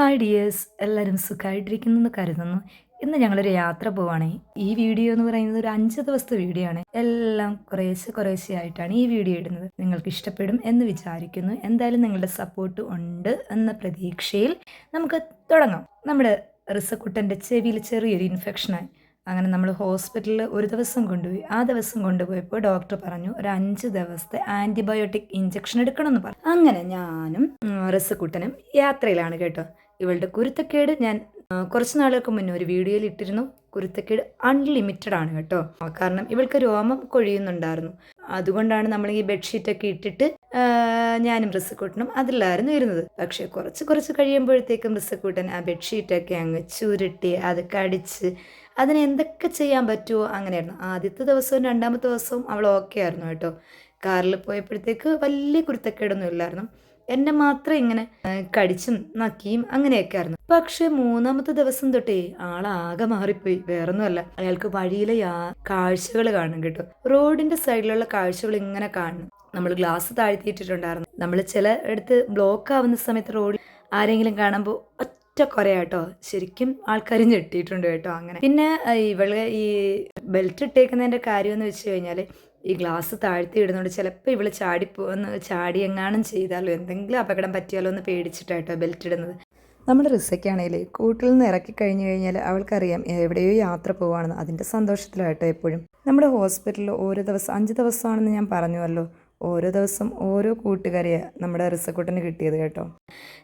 Hi dears എല്ലാവരും സുഖമായിട്ടിരിക്കുന്നെന്ന് കരുതുന്നു. ഇന്ന് ഞങ്ങളൊരു യാത്ര പോവാണ്. ഈ വീഡിയോ എന്ന് പറയുന്നത് ഒരു അഞ്ച് ദിവസത്തെ വീഡിയോ ആണ്. എല്ലാം കുറേശ്ശെ കുറേശ്ശെ ആയിട്ടാണ് ഈ വീഡിയോ ഇടുന്നത്. നിങ്ങൾക്ക് ഇഷ്ടപ്പെടും എന്ന് വിചാരിക്കുന്നു. എന്തായാലും നിങ്ങളുടെ സപ്പോർട്ട് ഉണ്ട് എന്ന പ്രതീക്ഷയിൽ നമുക്ക് തുടങ്ങാം. നമ്മുടെ റിസക്കുട്ടന്റെ ചെവിയിൽ ചെറിയൊരു ഇൻഫെക്ഷനായി അങ്ങനെ നമ്മൾ ഹോസ്പിറ്റലിൽ ഒരു ദിവസം കൊണ്ടുപോയി. ആ ദിവസം കൊണ്ടുപോയപ്പോൾ ഡോക്ടർ പറഞ്ഞു ഒരു അഞ്ച് ദിവസത്തെ ആന്റിബയോട്ടിക് ഇഞ്ചക്ഷൻ എടുക്കണമെന്ന് പറഞ്ഞു. അങ്ങനെ ഞാനും റിസക്കുട്ടനും യാത്രയിലാണ് കേട്ടോ. ഇവളുടെ കുരുത്തക്കേട് ഞാൻ കുറച്ച് നാളുകൾക്ക് മുന്നേ ഒരു വീഡിയോയിൽ ഇട്ടിരുന്നു. കുരുത്തക്കേട് അൺലിമിറ്റഡ് ആണ് കേട്ടോ. കാരണം ഇവൾക്ക് രോമം കൊഴിയുന്നുണ്ടായിരുന്നു. അതുകൊണ്ടാണ് നമ്മൾ ഈ ബെഡ്ഷീറ്റൊക്കെ ഇട്ടിട്ട് ഞാനും റിസക്കൂട്ടനും അതിലായിരുന്നു ഇരുന്നത്. പക്ഷേ കുറച്ച് കുറച്ച് കഴിയുമ്പോഴത്തേക്കും റിസക്കൂട്ടൻ ആ ബെഡ്ഷീറ്റൊക്കെ അങ്ങ് ചുരുട്ടി അത് കടിച്ച് അതിന് എന്തൊക്കെ ചെയ്യാൻ പറ്റുമോ അങ്ങനെയായിരുന്നു. ആദ്യത്തെ ദിവസവും രണ്ടാമത്തെ ദിവസവും അവൾ ഓക്കെ ആയിരുന്നു കേട്ടോ. കാറിൽ പോയപ്പോഴത്തേക്ക് വലിയ കുരുത്തക്കേടൊന്നും ഇല്ലായിരുന്നു. എന്നെ മാത്രം ഇങ്ങനെ കടിച്ചും നക്കിയും അങ്ങനെയൊക്കെ ആയിരുന്നു. പക്ഷെ മൂന്നാമത്തെ ദിവസം തൊട്ടേ ആളാകെ മാറിപ്പോയി. വേറൊന്നുമല്ല അയാൾക്ക് വഴിയിലെ യാ കാഴ്ചകൾ കാണും കേട്ടോ. റോഡിന്റെ സൈഡിലുള്ള കാഴ്ചകൾ ഇങ്ങനെ കാണും നമ്മൾ ഗ്ലാസ് താഴ്ത്തിയിട്ടിട്ടുണ്ടായിരുന്നു. നമ്മൾ ചില എടുത്ത് ബ്ലോക്ക് ആവുന്ന സമയത്ത് റോഡിൽ ആരെങ്കിലും കാണുമ്പോൾ ഒറ്റ കുറയാട്ടോ ശരിക്കും ആൾക്കാർ ഞെട്ടിയിട്ടുണ്ട് കേട്ടോ അങ്ങനെ. പിന്നെ ഇവളെ ഈ ബെൽറ്റ് ഇട്ടേക്കുന്നതിന്റെ കാര്യം എന്ന് വെച്ച് കഴിഞ്ഞാൽ ഈ ഗ്ലാസ് താഴ്ത്തി ഇടുന്നതുകൊണ്ട് ചിലപ്പോൾ ഇവൾ ചാടിപ്പോന്ന് ചാടി എങ്ങാനും ചെയ്താലോ എന്തെങ്കിലും അപകടം പറ്റിയാലോ എന്ന് പേടിച്ചിട്ടാട്ടോ ബെൽറ്റ് ഇടുന്നത്. നമ്മുടെ റിസയ്ക്കാണെങ്കിൽ കൂട്ടിൽ നിന്ന് ഇറക്കി കഴിഞ്ഞു കഴിഞ്ഞാൽ അവൾക്കറിയാം എവിടെയോ യാത്ര പോവാണെന്ന്. അതിന്റെ സന്തോഷത്തിലായിട്ടോ എപ്പോഴും. നമ്മുടെ ഹോസ്പിറ്റലിൽ ഓരോ ദിവസം അഞ്ച് ദിവസമാണെന്ന് ഞാൻ പറഞ്ഞുവല്ലോ. ഓരോ ദിവസം ഓരോ കൂട്ടുകാരെയാണ് നമ്മുടെ റിസക്കുട്ടന് കിട്ടിയത് കേട്ടോ.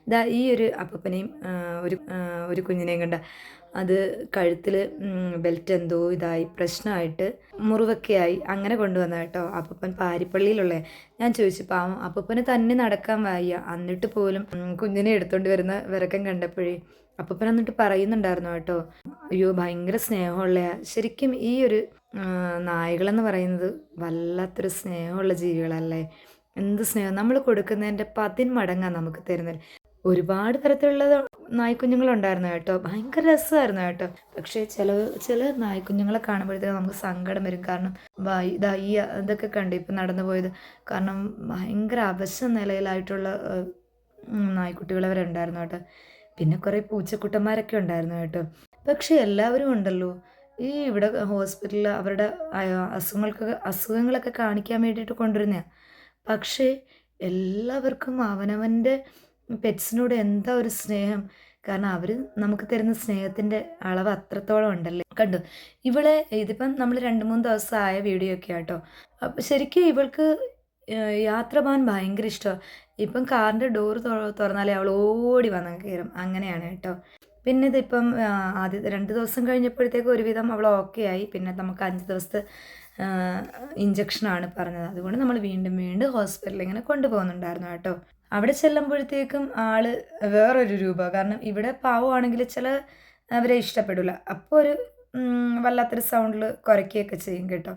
ഇതാ ഈ ഒരു അപ്പനെയും ഒരു ഒരു കുഞ്ഞിനെയും കണ്ട അത് കഴുത്തിൽ ബെൽറ്റ് എന്തോ ഇതായി പ്രശ്നമായിട്ട് മുറിവൊക്കെയായി അങ്ങനെ കൊണ്ടുവന്ന കേട്ടോ അപ്പൻ പാരിപ്പള്ളിയിലുള്ള. ഞാൻ ചോദിച്ചു പാവം അപ്പന് തന്നെ നടക്കാൻ വയ്യ. എന്നിട്ട് പോലും കുഞ്ഞിനെ എടുത്തുകൊണ്ട് വരുന്ന വിറക്കം കണ്ടപ്പോഴേ അപ്പൻ എന്നിട്ട് പറയുന്നുണ്ടായിരുന്നു കേട്ടോ അയ്യോ ഭയങ്കര സ്നേഹമുള്ള ശരിക്കും ഈ ഒരു നായകളെന്ന് പറയുന്നത് വല്ലാത്തൊരു സ്നേഹമുള്ള ജീവികളല്ലേ? എന്ത് സ്നേഹം? നമ്മൾ കൊടുക്കുന്നതിന്റെ പതിന്മടങ്ങാണ് നമുക്ക് തരുന്നത്. ഒരുപാട് തരത്തിലുള്ള നായ്ക്കുഞ്ഞുങ്ങളുണ്ടായിരുന്നു കേട്ടോ. ഭയങ്കര രസമായിരുന്നു കേട്ടോ. പക്ഷേ ചില ചില നായ്ക്കുഞ്ഞുങ്ങളെ കാണുമ്പോഴത്തേക്ക് നമുക്ക് സങ്കടം വരും. കാരണം ഇതാ ഈ ഇതൊക്കെ കണ്ട് ഇപ്പം നടന്നു പോയത്. കാരണം ഭയങ്കര അവശ നിലയിലായിട്ടുള്ള നായ്ക്കുട്ടികൾ വരെ ഉണ്ടായിരുന്നു കേട്ടോ. പിന്നെ കുറേ പൂച്ചക്കുട്ടന്മാരൊക്കെ ഉണ്ടായിരുന്നു കേട്ടോ. പക്ഷേ എല്ലാവരും ഉണ്ടല്ലോ. ഈ ഇവിടെ ഹോസ്പിറ്റലിൽ അവരുടെ അസുഖങ്ങൾക്ക് അസുഖങ്ങളൊക്കെ കാണിക്കാൻ വേണ്ടിയിട്ട് കൊണ്ടുവരുന്നതാണ് പക്ഷേ എല്ലാവർക്കും അവനവന്റെ പെറ്റ്സിനോട് എന്താ ഒരു സ്നേഹം? കാരണം അവർ നമുക്ക് തരുന്ന സ്നേഹത്തിന്റെ അളവ് അത്രത്തോളം ഉണ്ടല്ലേ? കണ്ടു? ഇവളെ ഇതിപ്പം നമ്മൾ രണ്ട് മൂന്ന് ദിവസം ആയ വീഡിയോ ഒക്കെ ആട്ടോ. അപ്പം ശരിക്കും ഇവൾക്ക് യാത്ര പോകാൻ ഭയങ്കര ഇഷ്ടമാണ് ഇപ്പം കാറിന്റെ ഡോറ് തുറന്നാലേ അവൾ ഓടി വന്ന് കയറും. അങ്ങനെയാണ് കേട്ടോ. പിന്നെ ഇതിപ്പം ആദ്യ രണ്ട് ദിവസം കഴിഞ്ഞപ്പോഴത്തേക്ക് ഒരുവിധം അവൾ ഓക്കെ ആയി. പിന്നെ നമുക്ക് അഞ്ച് ദിവസത്തെ ഇഞ്ചക്ഷനാണ് പറഞ്ഞത്. അതുകൊണ്ട് നമ്മൾ വീണ്ടും വീണ്ടും ഹോസ്പിറ്റലിൽ ഇങ്ങനെ കൊണ്ടുപോകുന്നുണ്ടായിരുന്നു കേട്ടോ. അവിടെ ചെല്ലുമ്പോഴത്തേക്കും ആൾ വേറൊരു രൂപ. കാരണം ഇവിടെ പാവമാണെങ്കിൽ ചില അവരെ ഇഷ്ടപ്പെടില്ല അപ്പോൾ ഒരു വല്ലാത്തൊരു സൗണ്ടിൽ കുരയ്ക്കുകയൊക്കെ ചെയ്യും കേട്ടോ.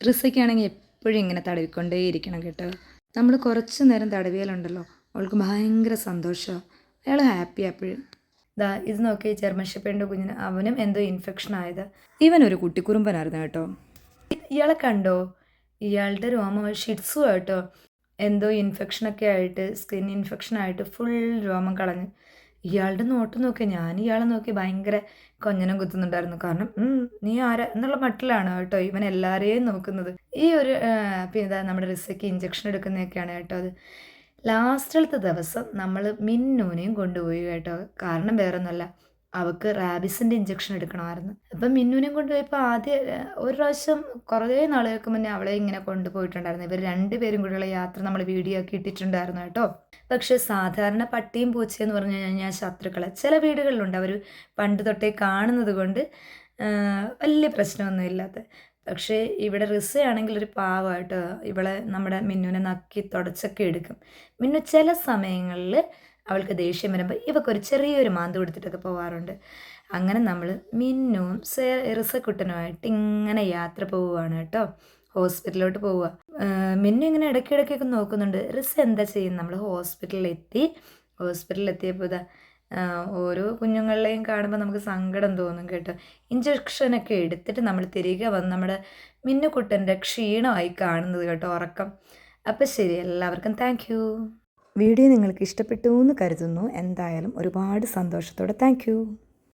റിസയ്ക്കാണെങ്കിൽ എപ്പോഴും ഇങ്ങനെ തടവിക്കൊണ്ടേയിരിക്കണം കേട്ടോ. നമ്മൾ കുറച്ച് നേരം തടവിയാലുണ്ടല്ലോ. അവൾക്ക് ഭയങ്കര സന്തോഷമാണ് അയാൾ ഹാപ്പി എപ്പോഴും ദാ ഇത് നോക്കി ജർമ്മൻ ഷെപ്പേന്റെ കുഞ്ഞിന് അവനും എന്തോ ഇൻഫെക്ഷൻ ആയത്. ഇവൻ ഒരു കുട്ടിക്കുറുമ്പനായിരുന്നു കേട്ടോ. ഇയാളെ കണ്ടോ? ഇയാളുടെ രോമം ഷിറ്റ്സു കേട്ടോ. എന്തോ ഇൻഫെക്ഷനൊക്കെ ആയിട്ട് സ്കിൻ ഇൻഫെക്ഷൻ ആയിട്ട് ഫുൾ രോമം കളഞ്ഞു. ഇയാളുടെ നോട്ട് നോക്കി ഞാൻ ഇയാളെ നോക്കി ഭയങ്കര കൊഞ്ഞനം കുത്തുന്നുണ്ടായിരുന്നു. കാരണം നീ ആരാ? എന്നുള്ള മട്ടിലാണ് കേട്ടോ ഇവൻ എല്ലാവരെയും നോക്കുന്നത്. ഈ ഒരു പിന്നെ നമ്മുടെ റിസയ്ക്ക് ഇഞ്ചക്ഷൻ എടുക്കുന്നതൊക്കെയാണ് കേട്ടോ അത്. ലാസ്റ്റിലത്തെ ദിവസം നമ്മൾ മിന്നൂനെയും കൊണ്ടുപോയി കേട്ടോ. കാരണം വേറൊന്നുമല്ല. അവൾക്ക് റാബിസിന്റെ ഇഞ്ചക്ഷൻ എടുക്കണമായിരുന്നു. അപ്പം മിന്നുവിനെയും കൊണ്ടുപോയപ്പോൾ ആദ്യം ഒരു പ്രാവശ്യം കുറേ നാളുകൾക്ക് മുന്നേ അവളെ ഇങ്ങനെ കൊണ്ടുപോയിട്ടുണ്ടായിരുന്നു. ഇവർ രണ്ടുപേരും കൂടെയുള്ള യാത്ര നമ്മൾ വീഡിയോ ഒക്കെ ഇട്ടിട്ടുണ്ടായിരുന്നു കേട്ടോ. പക്ഷെ സാധാരണ പട്ടിയും പൂച്ചയെന്ന് പറഞ്ഞു കഴിഞ്ഞാൽ ശത്രുക്കളെ. ചില വീടുകളിലുണ്ട്. അവർ പണ്ട് തൊട്ടേ കാണുന്നത് കൊണ്ട് വലിയ പ്രശ്നമൊന്നും ഇല്ലാത്ത പക്ഷേ ഇവിടെ റിസ ആണെങ്കിൽ ഒരു പാവമായിട്ട് ഇവളെ നമ്മുടെ മിന്നുവിനെ നക്കി തുടച്ചൊക്കെ എടുക്കും. മിന്നു ചില സമയങ്ങളിൽ അവൾക്ക് ദേഷ്യം വരുമ്പോൾ ഇവക്കൊരു ചെറിയൊരു മാന്ത് കൊടുത്തിട്ടൊക്കെ പോവാറുണ്ട്. അങ്ങനെ നമ്മൾ മിന്നുവും റിസക്കുട്ടനുമായിട്ട് ഇങ്ങനെ യാത്ര പോവുകയാണ് കേട്ടോ. ഹോസ്പിറ്റലിലോട്ട് പോവുക. മിന്നു ഇങ്ങനെ ഇടയ്ക്കിടയ്ക്കൊക്കെ നോക്കുന്നുണ്ട്. റിസ എന്താ ചെയ്യുന്നത് നമ്മൾ ഹോസ്പിറ്റലിലെത്തി. ഹോസ്പിറ്റലിലെത്തിയപ്പോൾ ഇതാ ഓരോ കുഞ്ഞുങ്ങളെയും കാണുമ്പോൾ നമുക്ക് സങ്കടം തോന്നും കേട്ടോ. ഇഞ്ചക്ഷനൊക്കെ എടുത്തിട്ട് നമ്മൾ തിരികെ വന്ന് നമ്മുടെ മിന്നുകുട്ടന്റെ ക്ഷീണമായി കാണുന്നത് കേട്ടോ ഉറക്കം. അപ്പം ശരി എല്ലാവർക്കും താങ്ക് വീഡിയോ നിങ്ങൾക്ക് ഇഷ്ടപ്പെട്ടു എന്ന് കരുതുന്നു. എന്തായാലും ഒരുപാട് സന്തോഷത്തോടെ താങ്ക്